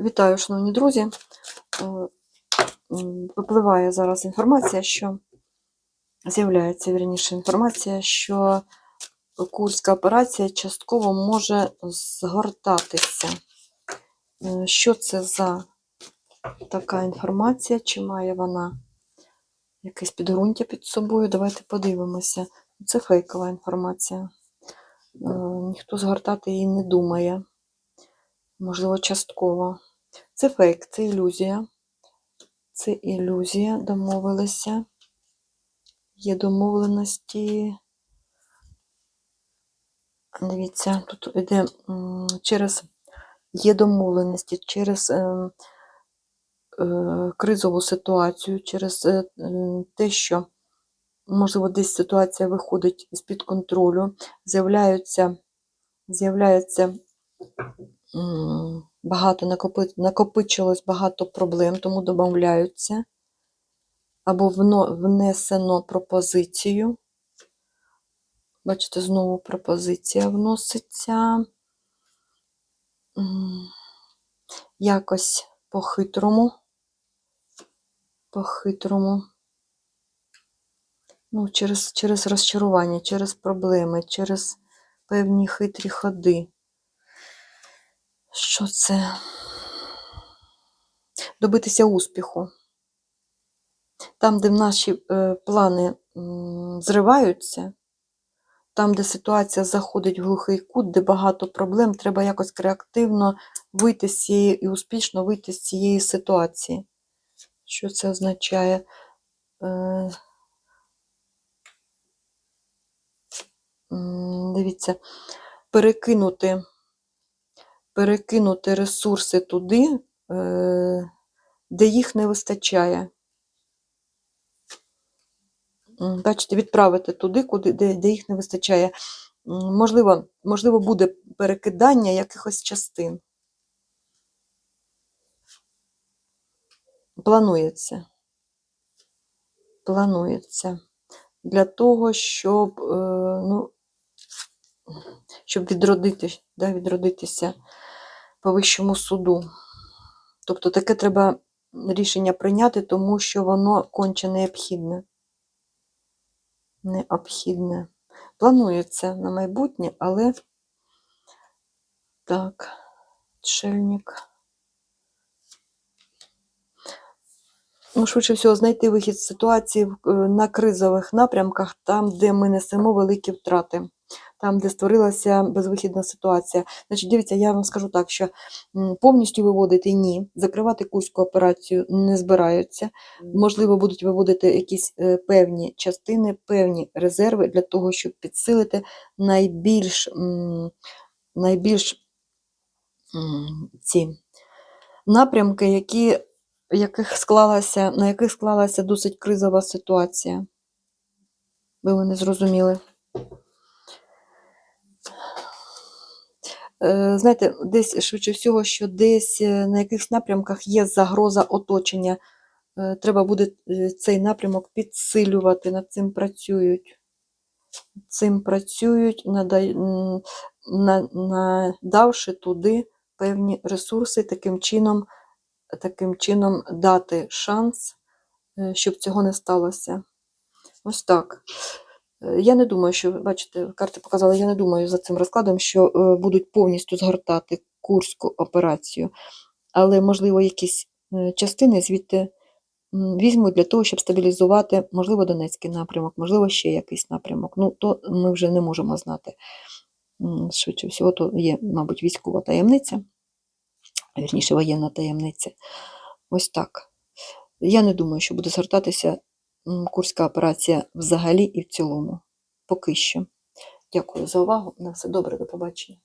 Вітаю, шановні друзі. Е, Випливає зараз інформація, що з'являється вірніше інформація, що курська операція частково може згортатися. Е, Що це за така інформація? Чи має вона якесь підґрунтя під собою? Давайте подивимося. Це фейкова інформація. Е, Ніхто згортати її не думає. Можливо, частково. Це фейк, це ілюзія. Це ілюзія, домовилися. Є домовленості. Дивіться, тут йде через є домовленості через е, е, кризову ситуацію, через е, те, що, можливо, десь ситуація виходить з-під контролю, з'являються, з'являється м, багато накопичилось багато проблем, тому домовляються. Або внесено пропозицію. Бачите, знову пропозиція вноситься. Якось по-хитрому. По-хитрому. Ну, через, через розчарування, через проблеми, через певні хитрі ходи. Що це? Добитися успіху. Там, де наші е, плани зриваються, там, де ситуація заходить в глухий кут, де багато проблем, треба якось креативно вийти з цієї і успішно вийти з цієї ситуації. Що це означає? Е, Дивіться, перекинути, перекинути ресурси туди, е, де їх не вистачає. Бачите, відправити туди, куди, де, де їх не вистачає. Можливо, можливо, буде перекидання якихось частин. Планується. Планується. Для того, щоб, е, ну, щоб відродити, да, відродитися по вищому суду. Тобто таке треба рішення прийняти, тому що воно конче необхідне. Необхідне. Планується на майбутнє, але так, чельник. Ну, швидше всього, знайти вихід з ситуації е, на кризових напрямках, там, де ми несемо великі втрати, там, де створилася безвихідна ситуація. Значить, дивіться, я вам скажу так, що повністю виводити ні, закривати кузьку операцію не збираються. Можливо, будуть виводити якісь е, певні частини, певні резерви для того, щоб підсилити найбільш, найбільш ці напрямки, які, яких склалася, на яких склалася досить кризова ситуація. Ви мене зрозуміли. Е, Знаєте, десь швидше всього, що десь е, на якихось напрямках є загроза оточення. Е, Треба буде е, цей напрямок підсилювати, над цим працюють. Цим працюють, надавши туди певні ресурси, таким чином, таким чином дати шанс, е, щоб цього не сталося. Ось так. Е, Я не думаю, що, бачите, карти показали, я не думаю за цим розкладом, що е, будуть повністю згортати курську операцію. Але, можливо, якісь е, частини звідти візьмуть для того, щоб стабілізувати, можливо, Донецький напрямок, можливо, ще якийсь напрямок. Ну, то ми вже не можемо знати. Швидше всього, то є, мабуть, військова таємниця, вірніше, воєнна таємниця. Ось так. Я не думаю, що буде згортатися курська операція взагалі і в цілому. Поки що. Дякую за увагу. На все добре, до побачення.